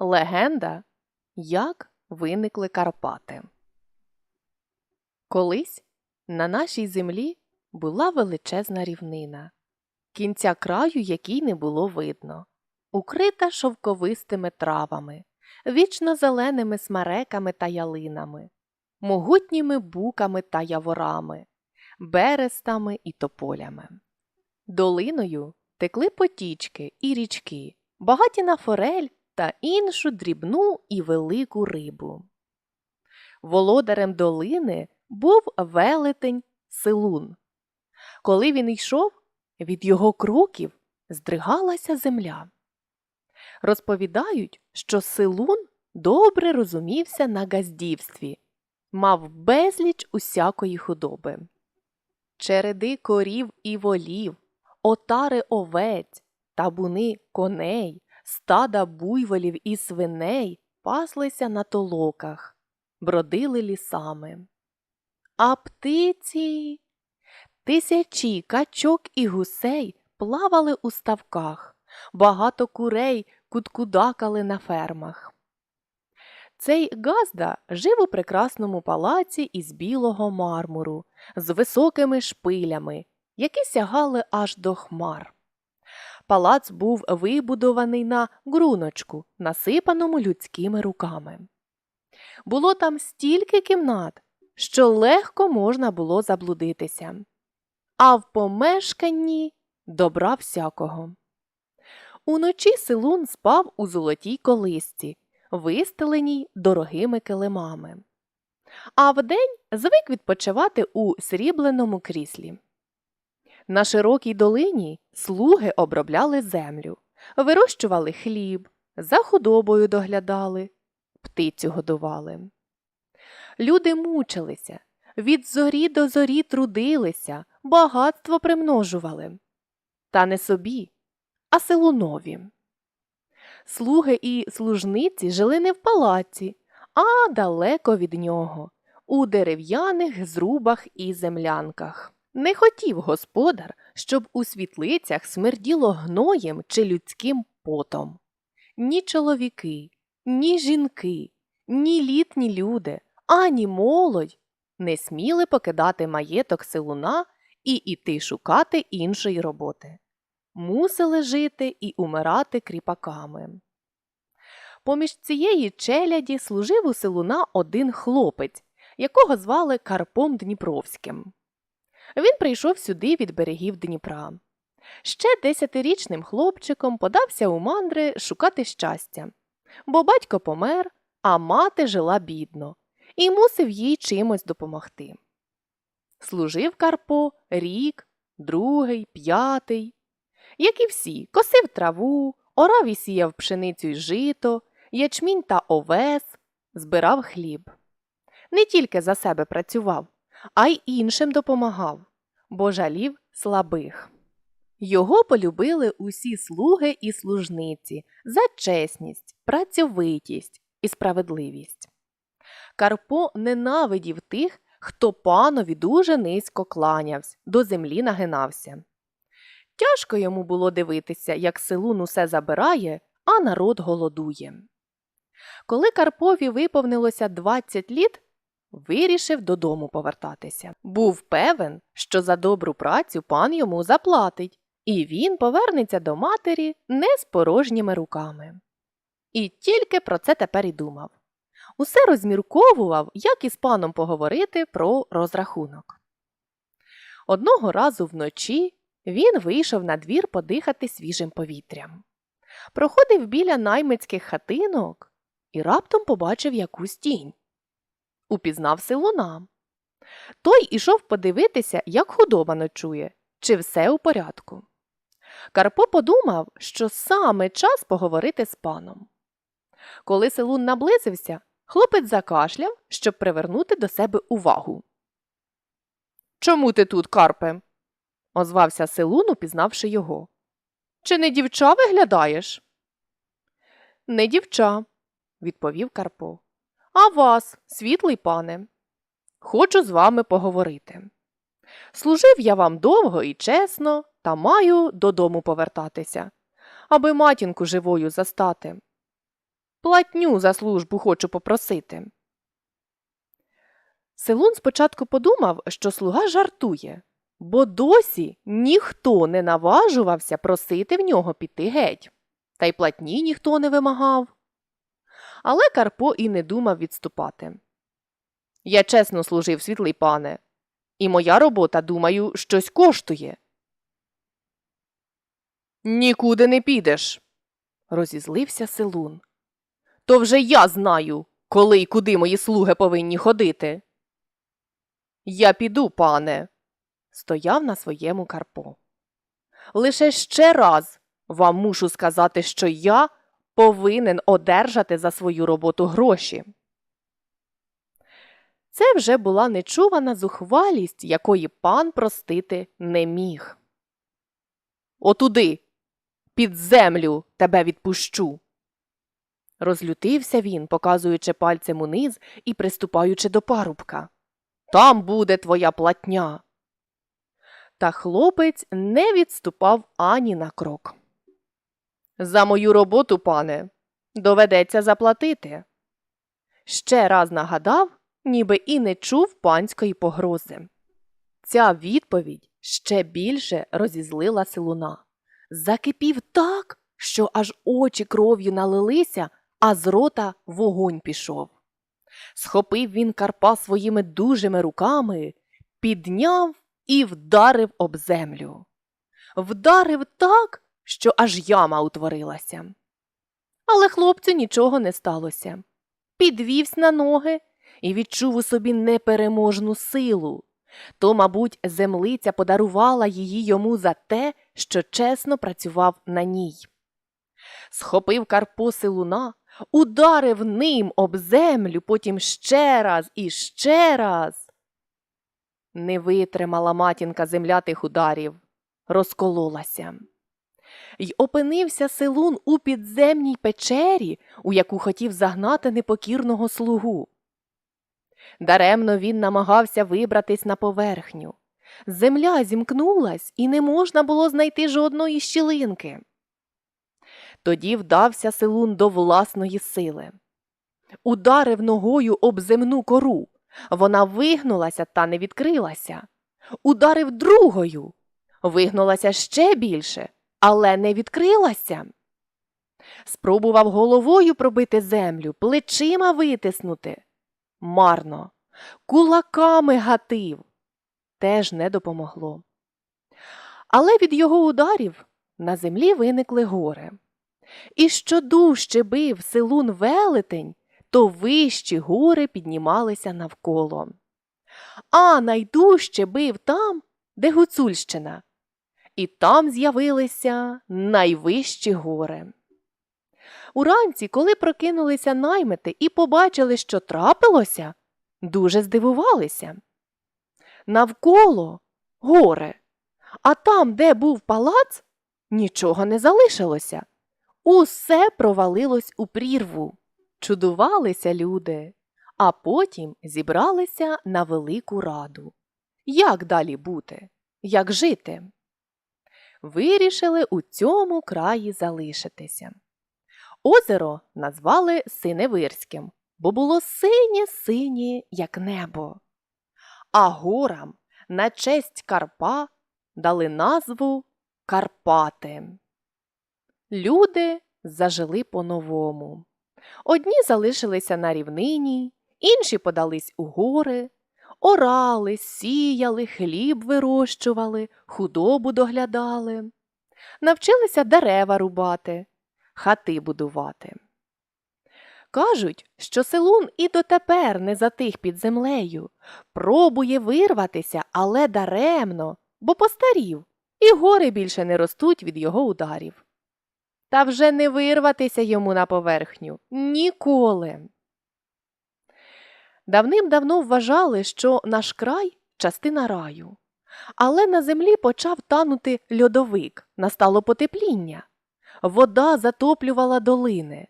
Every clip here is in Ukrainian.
Легенда, як виникли Карпати. Колись на нашій землі була величезна рівнина, кінця краю якій не було видно, укрита шовковистими травами, вічно зеленими смереками та ялинами, могутніми буками та яворами, берестами і тополями. Долиною текли потічки і річки, багаті на форель та іншу дрібну і велику рибу. Володарем долини був велетень Силун. Коли він йшов, від його кроків здригалася земля. Розповідають, що Силун добре розумівся на газдівстві, мав безліч усякої худоби. Череди корів і волів, отари овець, табуни коней, стада буйволів і свиней паслися на толоках, бродили лісами. А птиці. Тисячі качок і гусей плавали у ставках, багато курей куткудакали на фермах. Цей Газда жив у прекрасному палаці із білого мармуру, з високими шпилями, які сягали аж до хмар. Палац був вибудований на ґруночку, насипаному людськими руками. Було там стільки кімнат, що легко можна було заблудитися, а в помешканні добра всякого. Уночі Силун спав у золотій колисці, вистеленій дорогими килимами, а вдень звик відпочивати у срібленому кріслі. На широкій долині слуги обробляли землю, вирощували хліб, за худобою доглядали, птицю годували. Люди мучилися, від зорі до зорі трудилися, багатство примножували. Та не собі, а селунові. Слуги і служниці жили не в палаці, а далеко від нього, у дерев'яних зрубах і землянках. Не хотів господар, щоб у світлицях смерділо гноєм чи людським потом. Ні чоловіки, ні жінки, ні літні люди, ані молодь не сміли покидати маєток силуна і іти шукати іншої роботи. Мусили жити і умирати кріпаками. Поміж цієї челяді служив у силуна один хлопець, якого звали Карпом Дніпровським. Він прийшов сюди від берегів Дніпра. Ще десятирічним хлопчиком подався у мандри шукати щастя, бо батько помер, а мати жила бідно і мусив їй чимось допомогти. Служив Карпо рік, другий, п'ятий. Як і всі, косив траву, орав і сіяв пшеницю й жито, ячмінь та овес, збирав хліб. Не тільки за себе працював, а й іншим допомагав, бо жалів слабих. Його полюбили усі слуги і служниці за чесність, працьовитість і справедливість. Карпо ненавидів тих, хто панові дуже низько кланявся, до землі нагинався. Тяжко йому було дивитися, як селун усе забирає, а народ голодує. Коли Карпові виповнилося 20 літ, вирішив додому повертатися. Був певен, що за добру працю пан йому заплатить, і він повернеться до матері не з порожніми руками. І тільки про це тепер і думав. Усе розмірковував, як із паном поговорити про розрахунок. Одного разу вночі він вийшов на двір подихати свіжим повітрям. Проходив біля наймицьких хатинок і раптом побачив якусь тінь. Упізнав силуна. Той ішов подивитися, як худоба ночує, чи все у порядку. Карпо подумав, що саме час поговорити з паном. Коли селун наблизився, хлопець закашляв, щоб привернути до себе увагу. Чому ти тут, Карпе? озвався селун, упізнавши його. Чи не дівча виглядаєш? Не дівча, відповів Карпо. А вас, світлий пане, хочу з вами поговорити. Служив я вам довго і чесно, та маю додому повертатися, аби матінку живою застати. Платню за службу хочу попросити. Селун спочатку подумав, що слуга жартує, бо досі ніхто не наважувався просити в нього піти геть, та й платні ніхто не вимагав. Але Карпо і не думав відступати. Я чесно служив, світлий пане, і моя робота, думаю, щось коштує. Нікуди не підеш, розізлився Селун. То вже я знаю, коли й куди мої слуги повинні ходити. Я піду, пане, стояв на своєму Карпо. Лише ще раз вам мушу сказати, що я повинен одержати за свою роботу гроші. Це вже була нечувана зухвалість, якої пан простити не міг. Отуди, під землю тебе відпущу. Розлютився він, показуючи пальцем униз і приступаючи до парубка. Там буде твоя платня. Та хлопець не відступав ані на крок. За мою роботу, пане, доведеться заплатити. Ще раз нагадав, ніби і не чув панської погрози. Ця відповідь ще більше розізлила силуна. Закипів так, що аж очі кров'ю налилися, а з рота вогонь пішов. Схопив він Карпа своїми дужими руками, підняв і вдарив об землю. Вдарив так, що аж яма утворилася. Але хлопцю нічого не сталося. Підвівся на ноги і відчув у собі непереможну силу. То, мабуть, землиця подарувала її йому за те, що чесно працював на ній. Схопив Карпо силуна, ударив ним об землю, потім ще раз і ще раз. Не витримала матінка землятих ударів, розкололася. Й опинився селун у підземній печері, у яку хотів загнати непокірного слугу. Даремно він намагався вибратись на поверхню. Земля зімкнулась, і не можна було знайти жодної щілинки. Тоді вдався селун до власної сили. Ударив ногою об земну кору. Вона вигнулася та не відкрилася. Ударив другою. Вигнулася ще більше, але не відкрилася. Спробував головою пробити землю, плечима витиснути. Марно, кулаками гатив. Теж не допомогло. Але від його ударів на землі виникли гори. І що дужче бив силун велетень, то вищі гори піднімалися навколо. А найдужче бив там, де Гуцульщина, і там з'явилися найвищі гори. Уранці, коли прокинулися наймити і побачили, що трапилося, дуже здивувалися. Навколо гори, а там, де був палац, нічого не залишилося. Усе провалилось у прірву. Чудувалися люди, а потім зібралися на велику раду. Як далі бути? Як жити? Вирішили у цьому краї залишитися. Озеро назвали Синевирським, бо було синє синє, як небо. А горам на честь Карпа дали назву Карпати. Люди зажили по-новому. Одні залишилися на рівнині, інші подались у гори, орали, сіяли, хліб вирощували, худобу доглядали, навчилися дерева рубати, хати будувати. Кажуть, що селун і дотепер не затих під землею, пробує вирватися, але даремно, бо постарів, і гори більше не ростуть від його ударів. Та вже не вирватися йому на поверхню ніколи. Давним-давно вважали, що наш край частина раю. Але на землі почав танути льодовик, настало потепління. Вода затоплювала долини.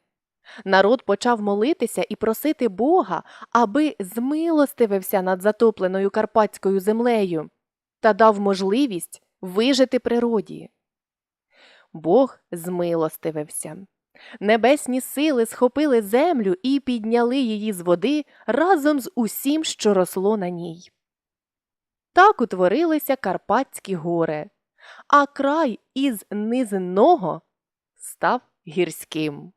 Народ почав молитися і просити Бога, аби змилостивився над затопленою карпатською землею та дав можливість вижити природі. Бог змилостивився. Небесні сили схопили землю і підняли її з води разом з усім, що росло на ній. Так утворилися Карпатські гори, а край із низинного став гірським.